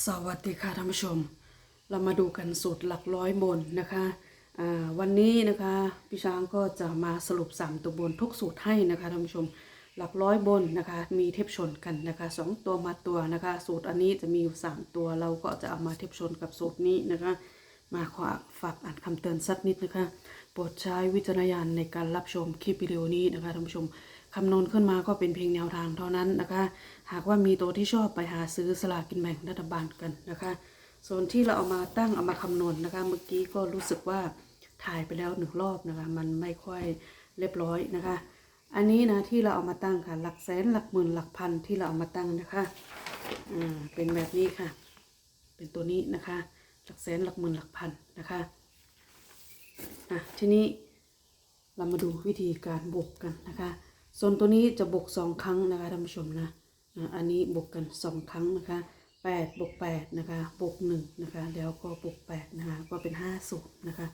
สวัสดีค่ะท่านผู้ชม เรามาดูกันสูตรหลักร้อยบนนะคะอ่าวันนี้นะคะพี่ช้างก็จะมาสรุป 3 ตัวบนทุกสูตรให้นะคะท่านผู้ชมหลักร้อยบนนะคะมีเทียบชนกันนะคะสองตัวมาตัวนะคะ สูตรอันนี้จะมีอยู่ 3 ตัวเราก็จะเอามาเทียบชนกับสูตรนี้นะคะ มาขอฝากอ่านคำเตือนสักนิดนะคะโปรดใช้วิจารณญาณในการรับชมคลิปวิดีโอนี้นะคะท่านผู้ชม คำนวณขึ้นมาก็เป็นเพียงแนวทางเท่านั้นนะคะ หากว่ามีตัวที่ชอบไปหาซื้อสลากกินแบ่งรัฐบาลกันนะคะ ส่วนที่เราเอามาตั้งเอามาคำนวณนะคะ เมื่อกี้ก็รู้สึกว่าถ่ายไปแล้วหนึ่งรอบนะคะ มันไม่ค่อยเรียบร้อยนะคะ อันนี้นะที่เราเอามาตั้งค่ะ หลักแสนหลักหมื่นหลักพันที่เราเอามาตั้งนะคะอ่าเป็นแบบนี้ค่ะ เป็นตัวนี้นะคะ หลักแสนหลักหมื่นหลักพันนะคะอะทีนี้เรามาดูวิธีการบวกกันนะคะ ส่วนตัวนี้จะบวกสองครั้งนะคะท่านผู้ชมนะอันนี้บวกกันสองครั้งนะคะแปดบวกแปดนะคะบวกหนึ่งนะคะแล้วก็บวกแปดนะคะก็เป็นห้าสูตรนะคะ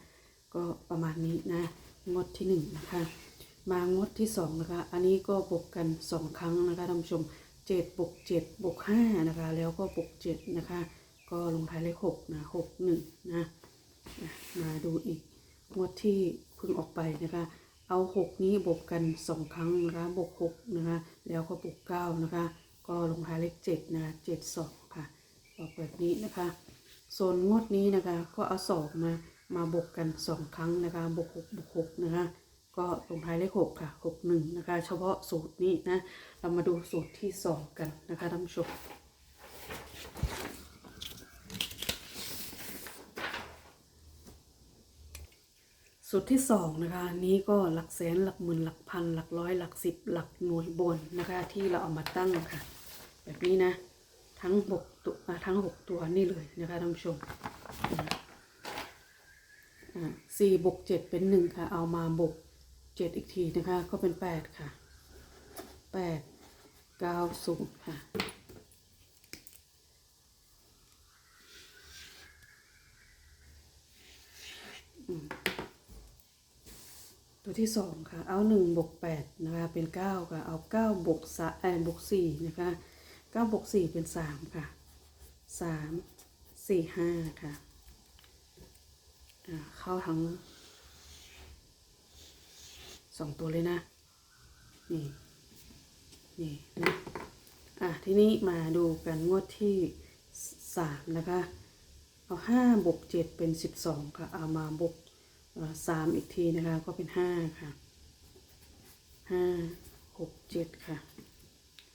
ก็ประมาณนี้นะงดที่หนึ่งนะคะมางดที่สองนะคะอันนี้ก็บวกกันสองครั้งนะคะท่านผู้ชมเจ็ดบวกเจ็ดบวกห้านะคะแล้วก็บวกเจ็ดนะคะก็ลงท้ายเลขหกนะหกหนึ่งนะนะมาดูอีกงวดที่เพิ่งออกไปนะคะ เอาหกนี้บวกกันสองครั้งนะคะบวกหกนะคะ แล้วก็บวกเก้านะคะ ก็ลงท้ายเลขเจ็ดนะคะเจ็ดสองค่ะออกแบบนี้นะคะ ส่วนงวดนี้นะคะ ก็เอาสองมามาบวกกันสองครั้งนะคะบวกหกบวกหกนะคะ ก็ลงท้ายเลขหกค่ะหกหนึ่งนะคะ เฉพาะสูตรนี้นะ เรามาดูสูตรที่สองกันนะคะท่านผู้ชม สูตรที่สองนะคะนี้ก็หลักแสนหลักหมื่นหลักพันหลักร้อยหลักสิบหลักหน่วยบนนะคะ ที่เราเอามาตั้งค่ะ แบบนี้นะ ทั้งหกตัวทั้งหกตัวนี่เลยนะคะท่านผู้ชมอ่าสี่บวกเจ็ดเป็นหนึ่งค่ะ เอามาบวกเจ็ดอีกทีนะคะ ก็เป็นแปดค่ะแปดเก้าศูนย์ค่ะ ที่สองค่ะ เอาหนึ่งบวกแปดนะคะ เป็นเก้าค่ะ เอาเก้าบวกสาเออบวกสี่นะคะเก้าบวกสี่เป็นสามค่ะสามสี่ห้าค่ะ เข้าทั้งสองตัวเลยนะ นี่ นี่นะอะ ทีนี้มาดูกันงวดที่สามนะคะ เอาห้าบวกเจ็ดเป็นสิบสองค่ะ เอามาบวก สามอีกทีนะคะ ก็เป็นห้าค่ะห้าหกเจ็ดค่ะ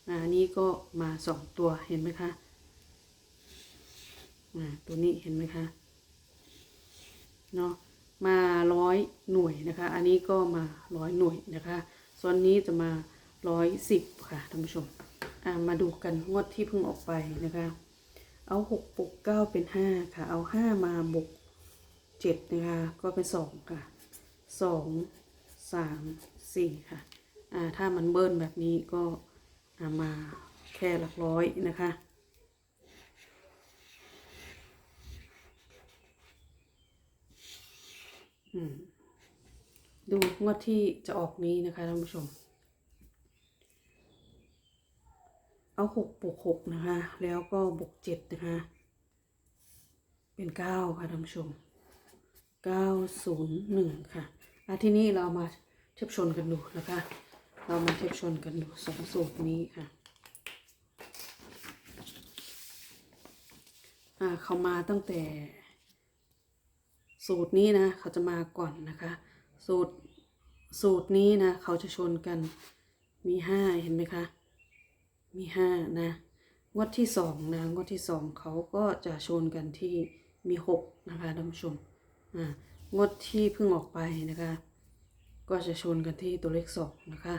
อ่านี่ก็มาสองตัวเห็นไหมคะอ่าตัวนี้เห็นไหมคะเนาะมาร้อยหน่วยนะคะ อันนี้ก็มาร้อยหน่วยนะคะ ส่วนนี้จะมาร้อยสิบค่ะท่านผู้ชมอ่ามาดูกันงวดที่เพิ่งออกไปนะคะ เอาหกบวกเก้าเป็นห้าค่ะ เอาห้ามาบวก เจ็ดนะคะก็เป็นสองค่ะสองสามสี่ค่ะอ่าถ้ามันเบิ้ลแบบนี้ก็ามาแค่หลักร้อยนะคะดูงวดที่จะออกนี้นะคะท่านผู้ชม เอาหกบวกหกนะคะ แล้วก็บวกเจ็ดนะคะ เป็นเก้าค่ะท่านผู้ชม เก้าศูนย์หนึ่งค่ะอาทีนี้เรามาเทียบชนกันดูนะคะ เรามาเทียบชนกันดูสองสูตรนี้ค่ะอ่าเขามาตั้งแต่ สูตรนี้นะเขาจะมาก่อนนะคะ สูตรสูตรนี้นะเขาจะชนกันมีห้าเห็นไหมคะ มีห้านะงวดที่สองนะงวดที่สองเขาก็จะชนกันที่มีหกนะคะท่านผู้ชม งวดที่เพิ่งออกไปนะคะ ก็จะชนกันที่ตัวเลขสองนะคะ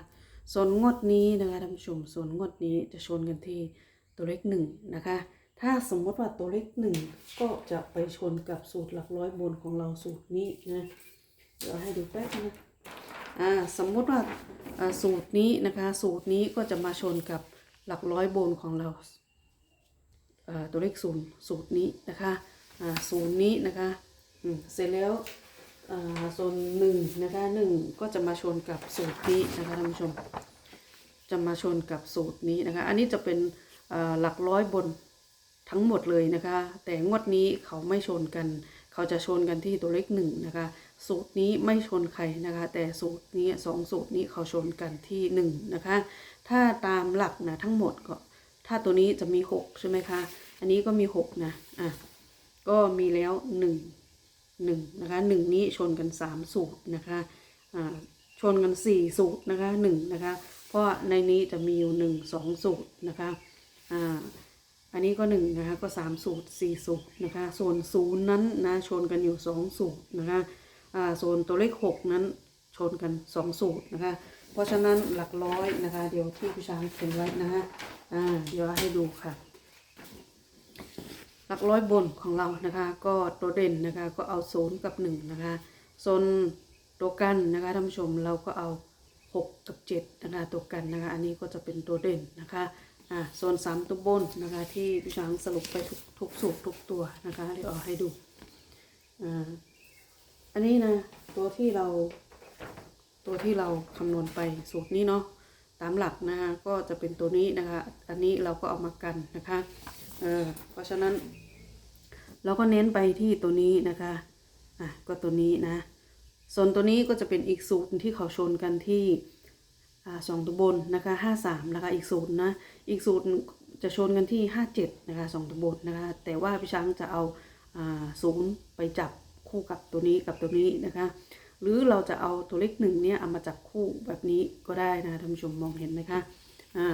ส่วนงวดนี้นะคะท่านผู้ชมส่วนงวดนี้จะชนกันที่ตัวเลขหนึ่งนะคะ ถ้าสมมติว่าตัวเลขหนึ่งก็จะไปชนกับสูตรหลักร้อยบนของเราสูตรนี้นะเดี๋ยวให้ดูแป๊บนะอ่าสมมติว่าสูตรนี้นะคะ สูตรนี้ก็จะมาชนกับหลักร้อยบนของเราตัวเลขศูนย์สูตรนี้นะคะอ่าศูนย์นี้นะคะ เสร็จแล้วอ่าส่วนหนึ่งนะคะหนึ่งก็จะมาชนกับสูตรนี้นะคะท่านผู้ชม จะมาชนกับสูตรนี้นะคะ อันนี้จะเป็นหลักร้อยบนทั้งหมดเลยนะคะ แต่งวดนี้เขาไม่ชนกัน เขาจะชนกันที่ตัวเลขหนึ่งนะคะ สูตรนี้ไม่ชนใครนะคะ แต่สูตรนี้สองสูตรนี้เขาชนกันที่หนึ่งนะคะ ถ้าตามหลักนะทั้งหมดก็ถ้าตัวนี้จะมีหกใช่ไหมคะ อันนี้ก็มีหกนะ อะ ก็มีแล้วหนึ่ง หนึ่งนะคะหนึ่งนี้ชนกันสามสูตรนะคะชนกันสี่สูตรนะคะหนึ่งนะคะ เพราะในนี้จะมีอยู่หนึ่งสองสูตรนะคะอันนี้ก็หนึ่งนะคะก็สามสูตรสี่สูตรนะคะส่วนศูนย์นั้นนะชนกันอยู่สองสูตรนะคะอ่าส่วนตัวเลขหกนั้นชนกันสองสูตรนะคะ เพราะฉะนั้นหลักร้อยนะคะ เดี๋ยวที่พี่ช้างเขียนไว้นะคะเดี๋ยวให้ดูค่ะ หลักร้อยบนของเรานะคะ ก็ตัวเด่นนะคะก็เอาศูนย์กับหนึ่งนะคะส่วนตัวกันนะคะท่านผู้ชมเราก็เอาหกกับเจ็ดนะคะตัวกันนะคะ อันนี้ก็จะเป็นตัวเด่นนะคะอ่าส่วนสามตัวบนนะคะ ที่พี่ช้างสรุปไปทุกทุกสูตรทุกตัวนะคะเดี๋ยวเอาให้ดูอ่าอันนี้นะตัวที่เราตัวที่เราคำนวณไปสูตรนี้เนาะตามหลักนะคะก็จะเป็นตัวนี้นะคะ อันนี้เราก็เอามากันนะคะ เออเพราะฉะนั้น เราก็เน้นไปที่ตัวนี้นะคะอะก็ตัวนี้นะ ส่วนตัวนี้ก็จะเป็นอีกสูตรที่เขาชนกันที่อ่าสองตัวบนนะคะห้าสามนะคะอีกสูตรนะอีกสูตรจะชนกันที่ห้าเจ็ดนะคะสองตัวบนนะคะ แต่ว่าพี่ช้างจะเอาอ่าศูนย์ไปจับคู่กับตัวนี้กับตัวนี้นะคะหรือเราจะเอาตัวเลขหนึ่งเนี่ยเอามาจับคู่แบบนี้ก็ได้นะท่านผู้ชมมองเห็นไหมคะอ่า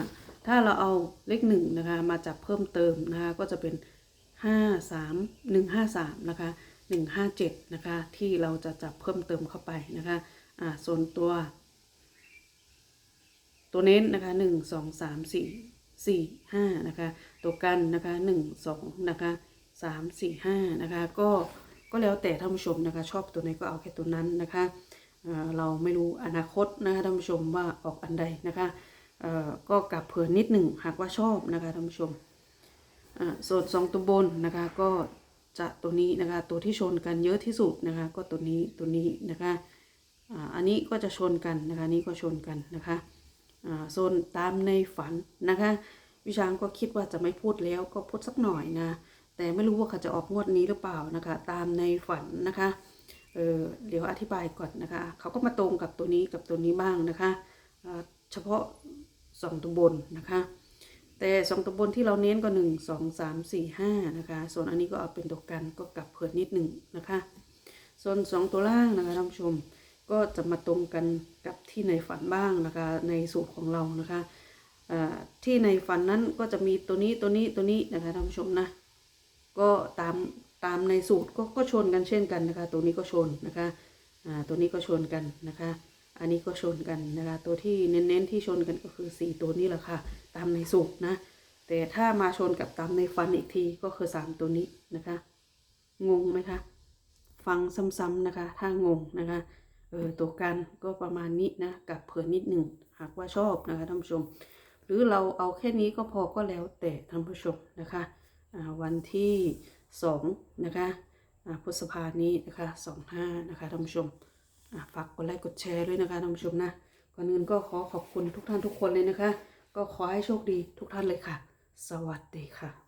ถ้าเราเอาเลขหนึ่งนะคะมาจับเพิ่มเติมนะคะก็จะเป็นห้าสามหนึ่งห้าสามนะคะหนึ่งห้าเจ็ดนะคะที่เราจะจับเพิ่มเติมเข้าไปนะคะอ่าส่วนตัว ตัวเน้นนะคะหนึ่งสองสามสี่สี่ห้านะคะตัวกันนะคะหนึ่งสองนะคะสามสี่ห้านะคะก็ก็แล้วแต่ท่านผู้ชมนะคะชอบตัวไหนก็เอาแค่ตัวนั้นนะคะเราไม่รู้อนาคตนะคะท่านผู้ชมว่าออกอันใดนะคะ ก็กลับเผื่อนิดหนึ่งหากว่าชอบนะคะท่านผู้ชมส่วนสองตัวบนนะคะก็จะตัวนี้นะคะตัวที่ชนกันเยอะที่สุดนะคะก็ตัวนี้ตัวนี้นะคะอ่าอันนี้ก็จะชนกันนะคะนี้ก็ชนกันนะคะอ่าโซนตามในฝันนะคะวิชางก็คิดว่าจะไม่พูดแล้วก็พูดสักหน่อยนะแต่ไม่รู้ว่าเขาจะออกงวดนี้หรือเปล่านะคะตามในฝันนะคะเออเดี๋ยวอธิบายก่อนนะคะเขาก็มาตรงกับตัวนี้กับตัวนี้บ้างนะคะเฉพาะ สองตัวบนนะคะ แต่สองตัวบนที่เราเน้นก็หนึ่งสองสามสี่ห้านะคะ ส่วนอันนี้ก็เอาเป็นตัวกันก็กลับเผื่อนิดหนึ่งนะคะ ส่วนสองตัวล่างนะคะท่านผู้ชมก็จะมาตรงกันกับที่ในฝันบ้างนะคะ ในสูตรของเรานะคะที่ในฝันนั้นก็จะมีตัวนี้ตัวนี้ตัวนี้นะคะท่านผู้ชมนะ ก็ตามตามในสูตรก็ก็ชนกันเช่นกันนะคะ ตัวนี้ก็ชนนะคะตัวนี้ก็ชนกันนะคะ อันนี้ก็ชนกันนะคะตัวที่เน้นๆที่ชนกันก็คือสี่ตัวนี้แหละค่ะ ตามในสูตรนะ แต่ถ้ามาชนกับตามในฟันอีกทีก็คือสามตัวนี้นะคะ งงไหมคะ ฟังซ้ำๆนะคะ ถ้างงนะคะเออตัวกันก็ประมาณนี้นะกับเผื่อนิดหนึ่งหากว่าชอบนะคะท่านผู้ชม หรือเราเอาแค่นี้ก็พอก็แล้วแต่ท่านผู้ชมนะคะวันที่สองนะคะพฤษภานี้นะคะสองห้านะคะท่านผู้ชม ฝากกดไลค์กดแชร์ด้วยนะคะท่านผู้ชมนะก่อนอื่นก็ขอขอบคุณทุกท่านทุกคนเลยนะคะ ก็ขอให้โชคดีทุกท่านเลยค่ะ สวัสดีค่ะ